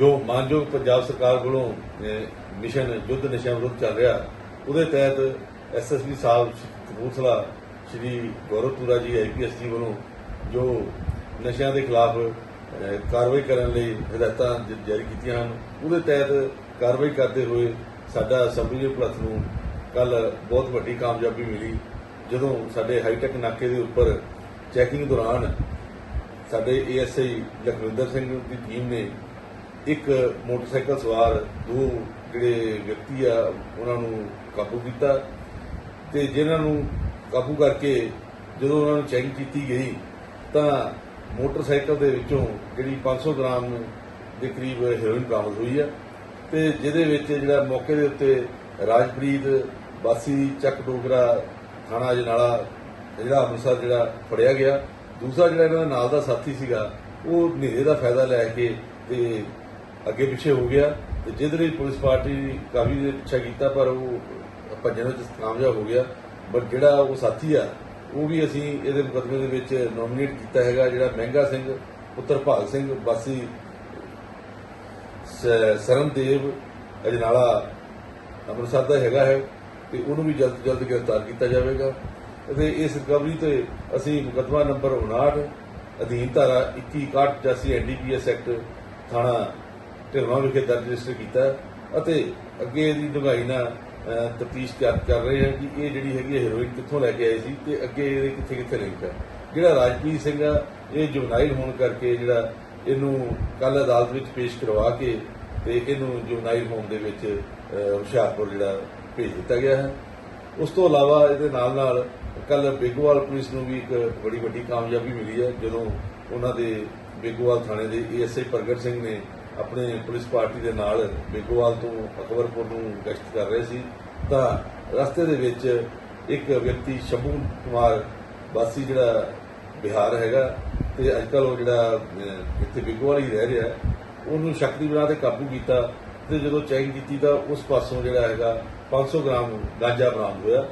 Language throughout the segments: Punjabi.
ਜੋ ਮਾਨਯੋਗ ਪੰਜਾਬ ਸਰਕਾਰ ਵੱਲੋਂ ਮਿਸ਼ਨ ਯੁੱਧ ਨਸ਼ਿਆਂ ਵਿਰੁੱਧ ਚੱਲ ਰਿਹਾ, ਉਹਦੇ ਤਹਿਤ ਐਸਐਸਪੀ ਸਾਹਿਬ ਕਪੂਰਥਲਾ ਸ਼੍ਰੀ ਗੌਰਵਪੁਰਾ ਜੀ ਆਈਪੀਐਸ ਜੀ ਵੱਲੋਂ ਜੋ ਨਸ਼ਿਆਂ ਦੇ ਖਿਲਾਫ ਕਾਰਵਾਈ ਕਰਨ ਲਈ ਹਦਾਇਤਾਂ ਜਾਰੀ ਕੀਤੀਆਂ ਹਨ, ਉਹਦੇ ਤਹਿਤ ਕਾਰਵਾਈ ਕਰਦੇ ਹੋਏ ਸਾਡਾ ਸਬ ਡਿਵੀਜ਼ਨ ਪੁਲਿਸ ਨੂੰ ਕੱਲ ਬਹੁਤ ਵੱਡੀ ਕਾਮਯਾਬੀ ਮਿਲੀ, ਜਦੋਂ ਸਾਡੇ ਹਾਈਟੈਕ ਨਾਕੇ ਦੇ ਉੱਪਰ ਚੈਕਿੰਗ ਦੌਰਾਨ ਸਾਡੇ ਏਐਸਆਈ ਲਖਵਿੰਦਰ ਸਿੰਘ ਦੀ ਟੀਮ ਨੇ ਇੱਕ ਮੋਟਰਸਾਈਕਲ ਸਵਾਰ, ਦੋ ਜਿਹੜੇ ਵਿਅਕਤੀ ਆ, ਉਹਨਾਂ ਨੂੰ ਕਾਬੂ ਕੀਤਾ ਤੇ ਜਿਨ੍ਹਾਂ ਨੂੰ ਕਾਬੂ ਕਰਕੇ ਜਦੋਂ ਉਹਨਾਂ ਨੂੰ ਚੈਕਿੰਗ ਕੀਤੀ ਗਈ, ਤਾਂ ਮੋਟਰਸਾਈਕਲ ਦੇ ਵਿੱਚੋਂ ਜਿਹੜੀ 500 ਗ੍ਰਾਮ ਦੇ ਕਰੀਬ ਹੈਰੋਇਨ ਬਰਾਮਦ ਹੋਈ ਆ ਤੇ ਜਿਹਦੇ ਵਿੱਚ ਜਿਹੜਾ ਮੌਕੇ ਦੇ ਉੱਤੇ ਰਾਜਪ੍ਰੀਤ, ਵਾਸੀ, ਚੱਕ ਡੋਗਰਾ, ਥਾਣਾ ਅਜਨਾਲਾ, ਜਿਹੜਾ ਅੰਮ੍ਰਿਤਸਰ ਜਿਹੜਾ ਫੜਿਆ ਗਿਆ। ਦੂਸਰਾ ਜਿਹੜਾ ਇਹਨਾਂ ਦਾ ਨਾਲ ਦਾ ਸਾਥੀ ਸੀਗਾ, ਉਹ ਹਨੇਰੇ ਦਾ ਫਾਇਦਾ ਲੈ ਕੇ ਤੇ ਅੱਗੇ ਪਿੱਛੇ ਹੋ ਗਿਆ ਤੇ ਜਿਹਦੇ ਲਈ ਪੁਲਿਸ ਪਾਰਟੀ ਕਾਫੀ ਪਿੱਛਾ ਕੀਤਾ, ਪਰ ਉਹ ਭੱਜਣ ਵਿੱਚ ਕਾਮਯਾਬ ਹੋ ਗਿਆ, ਬਟ ਜਿਹੜਾ ਉਹ ਸਾਥੀ ਆ, ਉਹ ਵੀ ਅਸੀਂ ਇਹਦੇ ਮੁਕੱਦਮੇ ਦੇ ਵਿੱਚ ਨੋਮੀਨੇਟ ਕੀਤਾ ਹੈਗਾ, ਜਿਹੜਾ ਮਹਿੰਗਾ ਸਿੰਘ, ਪੁੱਤਰ ਭਾਗ ਸਿੰਘ, ਵਾਸੀ ਸ- ਸਰਨਦੇਵ ਅਜਨਾਲਾ ਅੰਮ੍ਰਿਤਸਰ ਦਾ ਹੈਗਾ ਹੈ, ਤੇ ਉਹਨੂੰ ਵੀ ਜਲਦ ਤੋਂ ਜਲਦ ਗ੍ਰਿਫਤਾਰ ਕੀਤਾ ਜਾਵੇਗਾ। ਅਤੇ ਇਸ ਰਿਕਵਰੀ ਤੇ ਅਸੀਂ ਮੁਕੱਦਮਾ ਨੰਬਰ 59 ਅਧੀਨ ਧਾਰਾ 2161 ਐਨਡੀਪੀਐਸ ਐਕਟ ਥਾਣਾ ਢਿਲਵਾਂ ਵਿਖੇ ਦਰਜ ਰਜਿਸਟਰ ਕੀਤਾ ਅਤੇ ਅੱਗੇ ਇਹਦੀ ਡੂੰਘਾਈ ਨਾਲ ਤਫਤੀਸ਼ ਕਰ ਰਹੇ ਹਾਂ ਕਿ ਇਹ ਜਿਹੜੀ ਹੈਗੀ ਹੈ ਹੈਰੋਇਨ ਕਿੱਥੋਂ ਲੈ ਕੇ ਆਏ ਸੀ ਤੇ ਅੱਗੇ ਇਹਦੇ ਕਿੱਥੇ ਕਿੱਥੇ ਲਿੰਕ ਹੈ। ਜਿਹੜਾ ਰਾਜਪ੍ਰੀਤ ਸਿੰਘ ਆ, ਇਹ ਜੁਵਨਾਈਲ ਹੋਣ ਕਰਕੇ ਜਿਹੜਾ ਇਹਨੂੰ ਕੱਲ ਅਦਾਲਤ ਵਿੱਚ ਪੇਸ਼ ਕਰਵਾ ਕੇ ਤੇ ਇਹਨੂੰ ਜੁਵਨਾਈਲ ਹੋਣ ਦੇ ਵਿੱਚ ਹੁਸ਼ਿਆਰਪੁਰ ਜਿਹੜਾ ਭੇਜ ਦਿੱਤਾ ਗਿਆ ਹੈ। ਉਸ ਤੋਂ ਇਲਾਵਾ ਇਹਦੇ ਨਾਲ ਨਾਲ ਕੱਲ ਬੇਗੋਵਾਲ ਪੁਲਿਸ ਨੂੰ ਵੀ ਇੱਕ ਬੜੀ ਵੱਡੀ ਕਾਮਯਾਬੀ ਮਿਲੀ ਹੈ, ਜਦੋਂ ਉਹਨਾਂ ਦੇ ਬੇਗੋਵਾਲ ਥਾਣੇ ਦੇ ਏਐਸਆਈ ਪ੍ਰਗਟ ਸਿੰਘ ਨੇ ਆਪਣੇ ਪੁਲਿਸ ਪਾਰਟੀ ਦੇ ਨਾਲ ਬੇਗੋਵਾਲ ਤੋਂ ਅਕਬਰਪੁਰ ਨੂੰ ਗਸ਼ਤ ਕਰ ਰਹੇ ਸੀ, ਤਾਂ ਰਸਤੇ ਦੇ ਵਿੱਚ ਇੱਕ ਵਿਅਕਤੀ ਸ਼ੰਭੂ ਕੁਮਾਰ ਵਾਸੀ ਜਿਹੜਾ ਬਿਹਾਰ ਹੈਗਾ ਤੇ ਅੱਜਕੱਲ ਉਹ ਜਿਹੜਾ ਇੱਥੇ ਬੇਗੋਵਾਲ ਹੀ ਰਹਿ ਰਿਹਾ, ਉਹਨੂੰ ਸ਼ਕਤੀ ਬਣਾ ਤੇ ਕਾਬੂ ਕੀਤਾ ਤੇ ਜਦੋਂ ਚੈਕਿੰਗ ਕੀਤੀ ਤਾਂ ਉਸ ਪਾਸੋਂ ਜਿਹੜਾ ਹੈਗਾ 500 ਗ੍ਰਾਮ ਗਾਂਜਾ ਬਰਾਮਦ ਹੋਇਆ,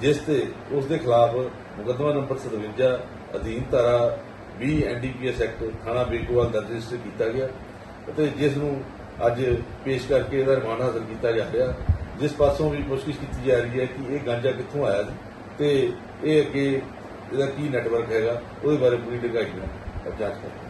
ਜਿਸ ਤੇ ਉਸ ਦੇ ਖਿਲਾਫ ਮੁਕੱਦਮਾ ਨੰਬਰ 57 ਅਧੀਨ ਧਾਰਾ 20 ਐਨਡੀਪੀਐਸ ਐਕਟ ਥਾਣਾ ਬੇਗੋਵਾਲ ਦਰਜ ਰਜਿਸਟਰ ਕੀਤਾ ਗਿਆ। ਅਤੇ ਜਿਸ ਨੂੰ ਅੱਜ ਪੇਸ਼ ਕਰਕੇ ਇਹਦਾ ਰਿਮਾਂਡ ਹਾਸਲ ਕੀਤਾ ਜਾ ਰਿਹਾ, ਜਿਸ ਪਾਸੋਂ ਵੀ ਪੁੱਛਗਿੱਛ ਕੀਤੀ ਜਾ ਰਹੀ ਹੈ ਕਿ ਇਹ ਗਾਂਜਾ ਕਿੱਥੋਂ ਆਇਆ ਸੀ ਤੇ ਇਹ ਅੱਗੇ ਇਹਦਾ ਕੀ ਨੈਟਵਰਕ ਹੈਗਾ, ਉਹਦੇ ਬਾਰੇ ਪੂਰੀ ਡੂੰਘਾਈ ਨਾਲ ਜਾਂਚ ਕਰ